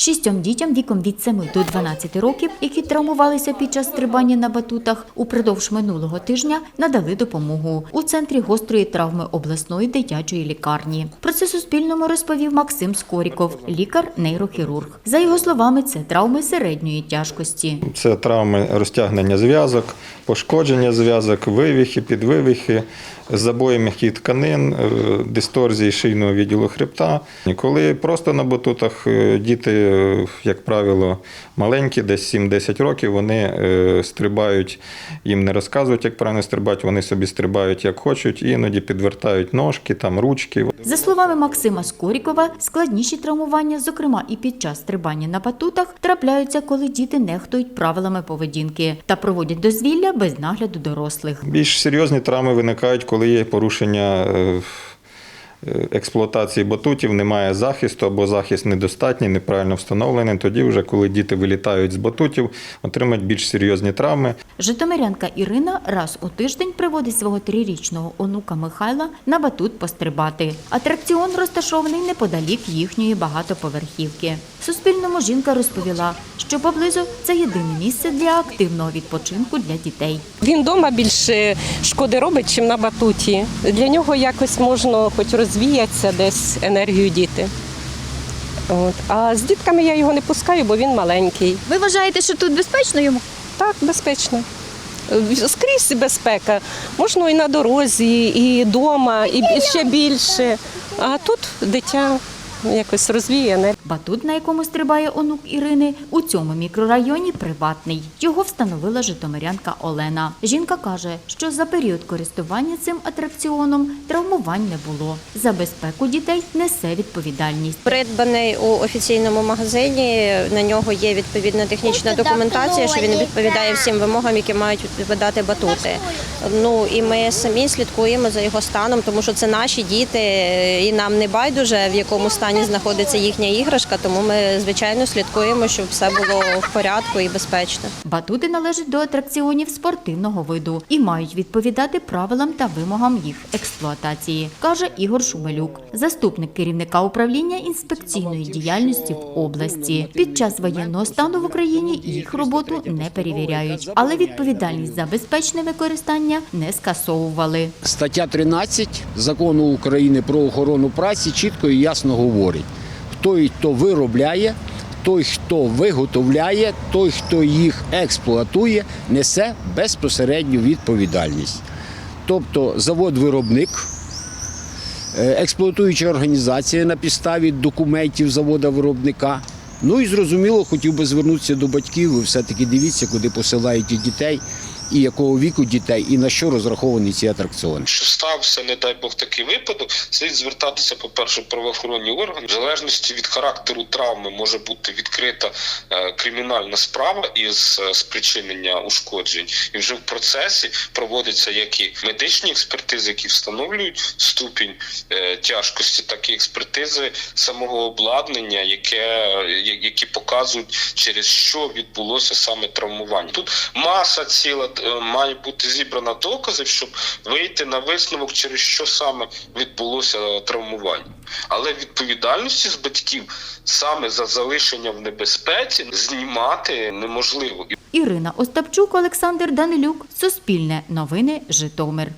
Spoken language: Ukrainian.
Шістьом дітям віком від 7 до 12 років, які травмувалися під час стрибання на батутах, упродовж минулого тижня надали допомогу у центрі гострої травми обласної дитячої лікарні. Про це Суспільному розповів Максим Скоріков, лікар-нейрохірург. За його словами, це травми середньої тяжкості. Це травми розтягнення зв'язок, пошкодження зв'язок, вивіхи, підвивіхи, забої м'яких тканин, е, дисторзії шийного відділу хребта. Коли просто на батутах е, діти, як правило, маленькі, десь 7-10 років, вони е, стрибають, їм не розказують, як правильно стрибати, вони собі стрибають як хочуть, іноді підвертають ножки, там ручки. За словами Максима Скорікова, складніші травмування, зокрема і під час стрибання на батутах, трапляються, коли діти нехтують правилами поведінки та проводять дозвілля без нагляду дорослих. Більш серйозні травми виникають, коли є порушення е, е, експлуатації батутів, немає захисту або захист недостатній, неправильно встановлений. Тоді, вже коли діти вилітають з батутів, отримають більш серйозні травми. Житомирянка Ірина раз у тиждень приводить свого трирічного онука Михайла на батут пострибати. Атракціон розташований неподалік їхньої багатоповерхівки. Суспільному жінка розповіла, що поблизу це єдине місце для активного відпочинку для дітей. Він вдома більше шкоди робить, чим на батуті. Для нього якось можна хоч розвіятися, десь енергію діти. От. А з дітками я його не пускаю, бо він маленький. Ви вважаєте, що тут безпечно йому? Так, безпечно. Скрізь безпека. Можна і на дорозі, і вдома, і ще більше. А тут дитя якось розвіє енергію. Батут, на якому стрибає онук Ірини, у цьому мікрорайоні приватний. Його встановила житомирянка Олена. Жінка каже, що за період користування цим атракціоном травмувань не було. За безпеку дітей несе відповідальність. Придбаний у офіційному магазині. На нього є відповідна технічна документація, що він відповідає всім вимогам, які мають відповідати батути. Ну і ми самі слідкуємо за його станом, тому що це наші діти, і нам не байдуже в якому стані знаходиться їхня іграшка. Тому ми звичайно слідкуємо, щоб все було в порядку і безпечно. Батути належать до атракціонів спортивного виду і мають відповідати правилам та вимогам їх експлуатації, каже Ігор Шумелюк, заступник керівника управління інспекційної діяльності в області. Під час воєнного стану в Україні їх роботу не перевіряють, але відповідальність за безпечне використання не скасовували. Стаття 13 закону України про охорону праці чітко і ясно говорить: той, хто виробляє, той, хто виготовляє, той, хто їх експлуатує, несе безпосередню відповідальність. Тобто завод-виробник, е, експлуатуюча організація на підставі документів завода-виробника. Ну і зрозуміло, хотів би звернутися до батьків. Ви все-таки дивіться, куди посилають і дітей, і якого віку дітей, і на що розраховані ці атракціони. Що стався, не дай Бог, такий випадок, слід звертатися, по-перше, в правоохоронні органи. В залежності від характеру травми може бути відкрита е, кримінальна справа із е, спричинення ушкоджень. І вже в процесі проводяться як і медичні експертизи, які встановлюють ступінь е, тяжкості, так і експертизи самого обладнання, яке, які показують, через що відбулося саме травмування. Тут маса ціла має бути зібрана доказів, щоб вийти на висновок, через що саме відбулося травмування. Але відповідальності з батьків саме за залишення в небезпеці знімати неможливо. Ірина Остапчук, Олександр Данилюк, Суспільне новини, Житомир.